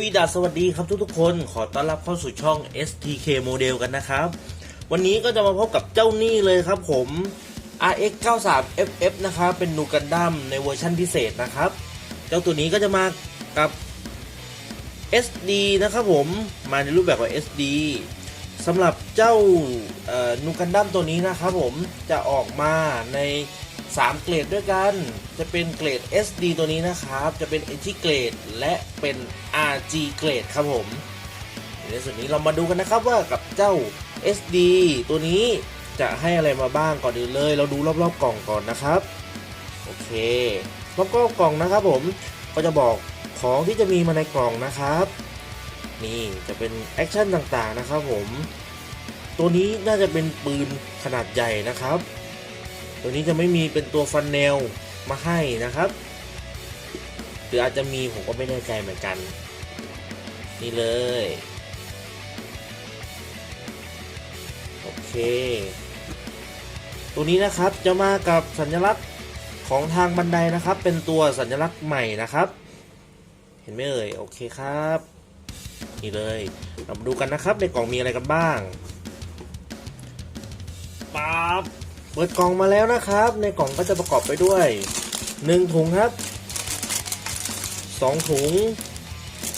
วีดัสสวัสดีครับทุกๆคนขอต้อนรับเข้าสู่ช่อง STK Model กันนะครับ วันนี้ก็จะมาพบกับเจ้านี่เลยครับผม RX 93 FF นะครับเป็นนูกันดั้มในเวอร์ชั่นพิเศษนะครับ เจ้าตัวนี้ก็จะมากับ SD นะครับผมมาในรูปแบบของ SD สำหรับเจ้านูกันดั้มตัวนี้นะครับผมจะออกมาใน 3 เกรดด้วยกัน จะเป็นเกรด SD ตัวนี้นะครับ จะเป็น NT เกรดและเป็น RG เกรดครับผมในส่วนนี้เรามาดูกันนะครับว่ากับเจ้า SD ตัวนี้จะให้อะไรมาบ้างก่อนอื่นเลย เราดูรอบๆกล่องก่อนนะครับ โอเครอบๆกล่องนะครับผมก็จะบอกของที่จะมีมาในกล่องนะครับ นี่จะเป็นแอคชั่นต่างๆนะครับผม ตัวนี้น่าจะเป็นปืนขนาดใหญ่นะครับ ตัวนี้จะไม่มีเป็นตัวฟันแนลมาให้นะครับ หรืออาจจะมีผมก็ไม่แน่ใจเหมือนกัน นี่เลย โอเค ตัวนี้นะครับจะมากับสัญลักษณ์ของทางบันไดนะครับ เป็นตัวสัญลักษณ์ใหม่นะครับ เห็นไหมเอ่ยโอเคครับ นี่เลยเรามาดูกันนะครับในกล่องมีอะไรกันบ้างปั๊บ เปิดกล่องมาแล้วนะครับ ในกล่องก็จะประกอบไปด้วย 1 ถุงครับ 2 ถุง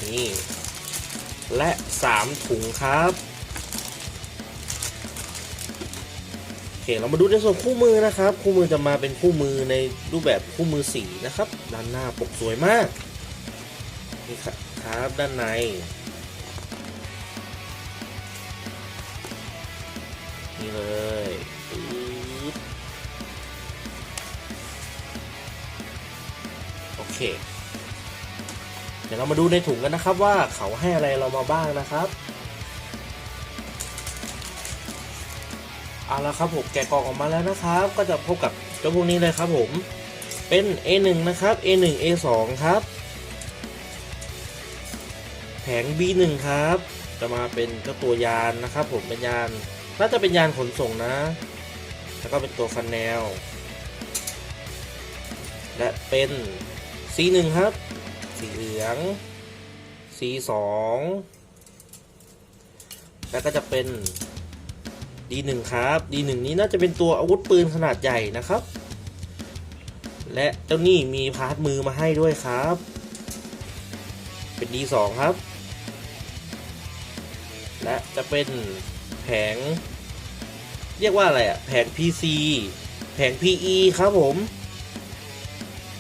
นี่และ 3 ถุงครับโอเคเรามาดูในส่วนคู่มือนะครับ คู่มือจะมาเป็นคู่มือในรูปแบบคู่มือสีนะครับด้านหน้าปกสวยมากนี่ครับครับด้านในนี่เลย เค เดี๋ยวเรามาดูในถุงกันนะครับว่าเขาให้อะไรเรามาบ้างนะครับเอาละครับผมแกะกล่องออกมาแล้วนะครับ ก็จะพบกับเจ้าพวกนี้เลยครับผมเป็น A1 นะครับ A1 A2 ครับ แผง B1 ครับ จะมาเป็นเจ้าตัวยานนะครับ ผมเป็นยานน่าจะเป็นยานขนส่งนะ แล้วก็เป็นตัวฟันแนว และเป็น C1 ครับ สีเหลือง C2 แล้วก็จะเป็น D1 ครับ D1 นี้น่าจะเป็นตัวอาวุธปืนขนาดใหญ่นะครับ และเจ้านี่มีพาร์ทมือมาให้ด้วยครับ เป็น D2 ครับ และจะเป็นแผง เรียกว่าอะไรอะแผง PC แผง PE ครับผม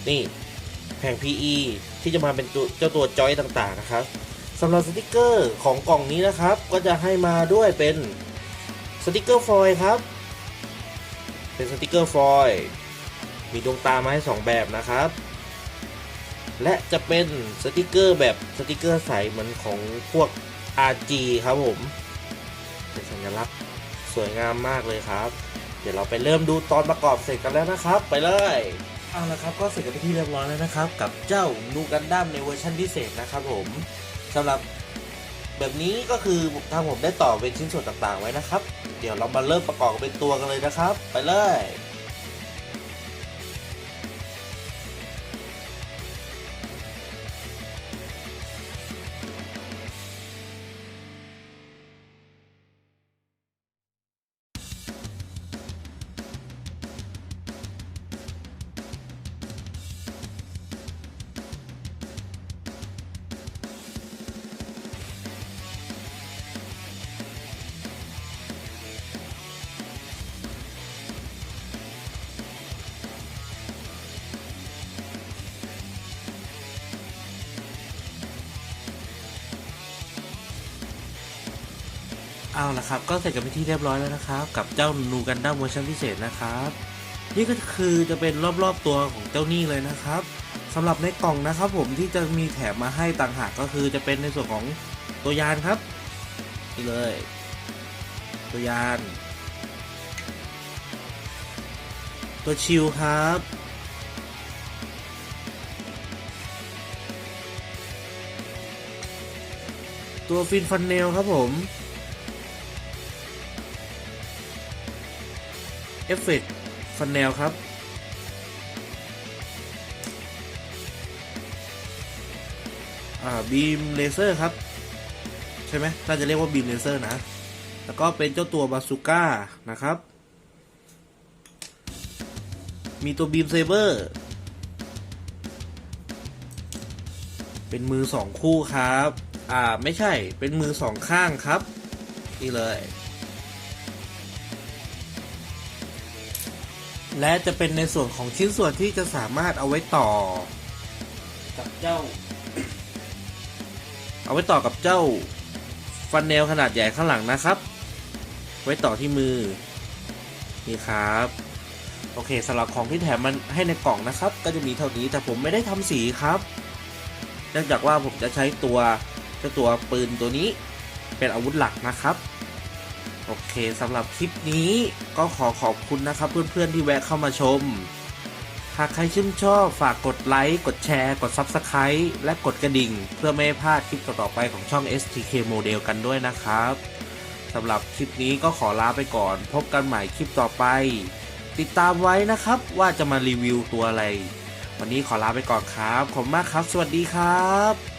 นี่ แผง PE ที่จะมาเป็นเจ้าตัวจอยต่างๆนะครับสำหรับสติกเกอร์ของกล่องนี้นะครับ ก็จะให้มาด้วยเป็นสติกเกอร์ฟอยครับ เป็นสติกเกอร์ฟอยมีดวงตามาให้สองแบบนะครับ และจะเป็นสติกเกอร์แบบสติกเกอร์ใสเหมือนของพวก RG ครับผม เป็นสัญลักษณ์สวยงามมากเลยครับ เดี๋ยวเราไปเริ่มดูตอนประกอบเสร็จกันแล้วนะครับ ไปเลย เอาละครับก็เสร็จกันไปที่เรียบร้อยแล้วนะครับ กับเจ้านูกันดั้มในเวอร์ชันพิเศษนะครับผมสำหรับแบบนี้ก็คือทางผมได้ต่อเป็นชิ้นส่วนต่างๆไว้นะครับ เดี๋ยวเรามาเริ่มประกอบเป็นตัวกันเลยนะครับ ไปเลย เอาละครับ ก็เสร็จกันไปที่เรียบร้อยแล้วนะครับ กับเจ้านูกันดั้มเวอร์ชันพิเศษนะครับ นี่ก็คือจะเป็นรอบๆตัวของเจ้านี่เลยนะครับสำหรับในกล่องนะครับ ผมที่จะมีแถมมาให้ต่างหากก็คือจะเป็นในส่วนของตัวยานครับนี่เลย ตัวยาน ตัวชิลครับตัวฟินฟันเนลครับผม เอฟเฟกต์ฟันแนวครับ อ่าบีมเลเซอร์ครับ ใช่ไหมน่าจะเรียกว่าบีมเลเซอร์นะ แล้วก็เป็นเจ้าตัวบาซูก้านะครับ มีตัวบีมเซเบอร์เป็นมือสองคู่ครับ อ่าไม่ใช่เป็นมือสองข้างครับ นี่เลย และจะเป็นในส่วนของชิ้นส่วนที่จะสามารถเอาไว้ต่อ กับเจ้า เอาไว้ต่อกับเจ้าฟันเนลขนาดใหญ่ข้างหลังนะครับ ไว้ต่อที่มือ นี่ครับ โอเคสำหรับของที่แถมมันให้ในกล่องนะครับ ก็จะมีเท่านี้แต่ผมไม่ได้ทำสีครับเนื่องจากว่าผมจะใช้ตัวเจ้าตัวปืนตัวนี้เป็นอาวุธหลักนะครับ โอเคสำหรับคลิปนี้ก็ขอขอบคุณนะครับ เพื่อนๆที่แวะเข้ามาชม หากใครชื่นชอบฝากกดไลค์ กดแชร์ กด Subscribe และกดกระดิ่ง เพื่อไม่ให้พลาดคลิปต่อๆไปของช่อง STK Model กันด้วยนะครับสำหรับคลิปนี้ก็ขอลาไปก่อน พบกันใหม่คลิปต่อไป ติดตามไว้นะครับว่าจะมารีวิวตัวอะไร วันนี้ขอลาไปก่อนครับ ขอบคุณมากครับ สวัสดีครับ